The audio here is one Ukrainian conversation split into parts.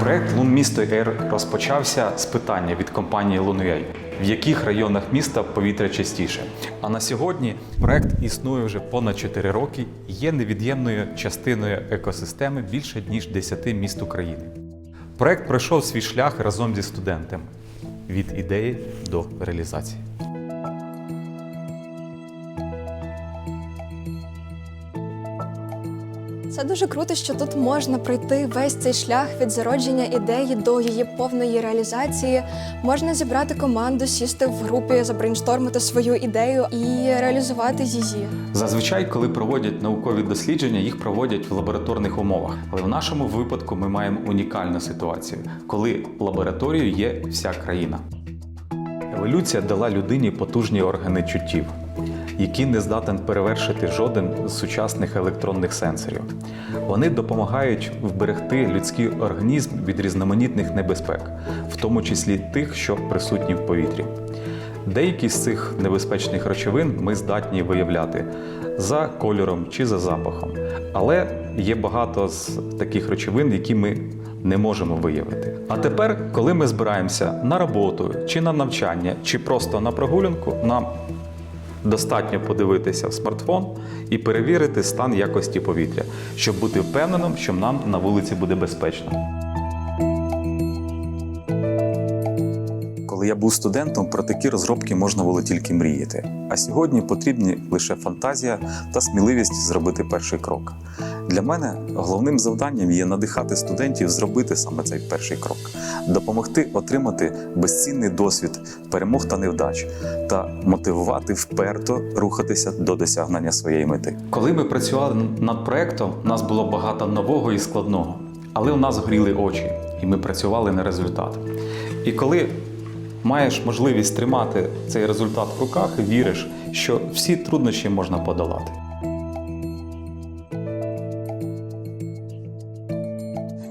Проект Лун місто Ейр розпочався з питання від компанії Лунуей, в яких районах міста повітря чистіше. А на сьогодні проект існує вже понад 4 роки і є невід'ємною частиною екосистеми більше ніж 10 міст України. Проект пройшов свій шлях разом зі студентами від ідеї до реалізації. Це дуже круто, що тут можна пройти весь цей шлях від зародження ідеї до її повної реалізації. Можна зібрати команду, сісти в групі, забрейнштормити свою ідею і реалізувати її. Зазвичай, коли проводять наукові дослідження, їх проводять в лабораторних умовах. Але в нашому випадку ми маємо унікальну ситуацію, коли лабораторією є вся країна. Еволюція дала людині потужні органи чуттів, які не здатен перевершити жоден з сучасних електронних сенсорів. Вони допомагають вберегти людський організм від різноманітних небезпек, в тому числі тих, що присутні в повітрі. Деякі з цих небезпечних речовин ми здатні виявляти за кольором чи за запахом. Але є багато з таких речовин, які ми не можемо виявити. А тепер, коли ми збираємося на роботу, чи на навчання, чи просто на прогулянку, нам достатньо подивитися в смартфон і перевірити стан якості повітря, щоб бути впевненим, що нам на вулиці буде безпечно. Коли я був студентом, про такі розробки можна було тільки мріяти. А сьогодні потрібні лише фантазія та сміливість зробити перший крок. Для мене головним завданням є надихати студентів зробити саме цей перший крок, допомогти отримати безцінний досвід перемог та невдач та мотивувати вперто рухатися до досягнення своєї мети. Коли ми працювали над проектом, у нас було багато нового і складного, але у нас горіли очі, і ми працювали на результат. І коли маєш можливість тримати цей результат в руках віриш, що всі труднощі можна подолати.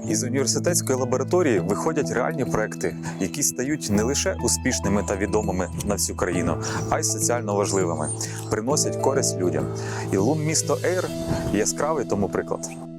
Із університетської лабораторії виходять реальні проекти, які стають не лише успішними та відомими на всю країну, а й соціально важливими, приносять користь людям. І лун місто Ейр яскравий тому приклад.